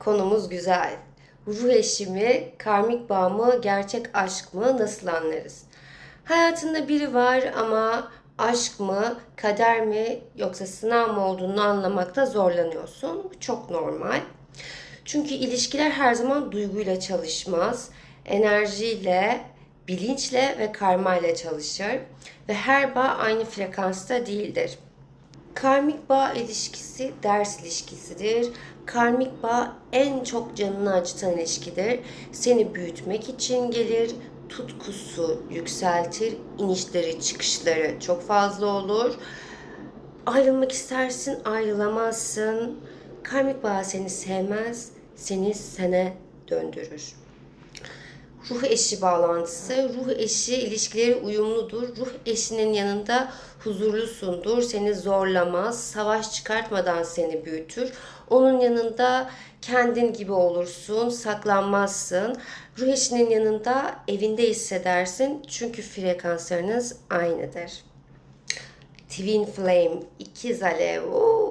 Konumuz güzel. Ruh eşi mi, karmik bağ mı, gerçek aşk mı nasıl anlarız? Hayatında biri var ama aşk mı, kader mi yoksa sınav mı olduğunu anlamakta zorlanıyorsun. Bu çok normal. Çünkü ilişkiler her zaman duyguyla çalışmaz. Enerjiyle, bilinçle ve karmayla çalışır. Ve her bağ aynı frekansta değildir. Karmik bağ ilişkisi ders ilişkisidir. Karmik bağ en çok canını acıtan ilişkidir. Seni büyütmek için gelir, tutkusu yükseltir, inişleri çıkışları çok fazla olur. Ayrılmak istersin, ayrılamazsın. Karmik bağ seni sevmez, seni sene döndürür. Ruh eşi bağlantısı. Ruh eşi ilişkileri uyumludur. Ruh eşinin yanında huzurlusundur. Seni zorlamaz. Savaş çıkartmadan seni büyütür. Onun yanında kendin gibi olursun. Saklanmazsın. Ruh eşinin yanında evinde hissedersin. Çünkü frekanslarınız aynıdır. Twin Flame, ikiz alev. Oo.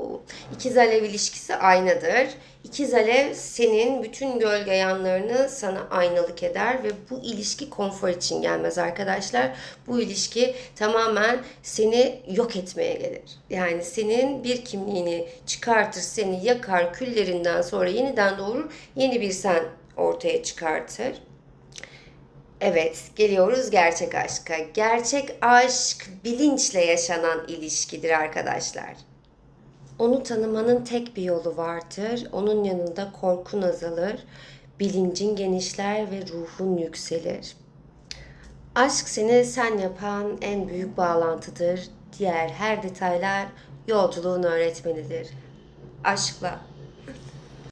İkiz alev ilişkisi aynadır. İkiz alev senin bütün gölge yanlarını sana aynalık eder ve bu ilişki konfor için gelmez arkadaşlar. Bu ilişki tamamen seni yok etmeye gelir. Yani senin bir kimliğini çıkartır, seni yakar, küllerinden sonra yeniden doğurur, yeni bir sen ortaya çıkartır. Evet, geliyoruz gerçek aşka. Gerçek aşk bilinçle yaşanan ilişkidir arkadaşlar. Onu tanımanın tek bir yolu vardır. Onun yanında korkun azalır, bilincin genişler ve ruhun yükselir. Aşk seni sen yapan en büyük bağlantıdır. Diğer her detaylar yolculuğun öğretmenidir. Aşkla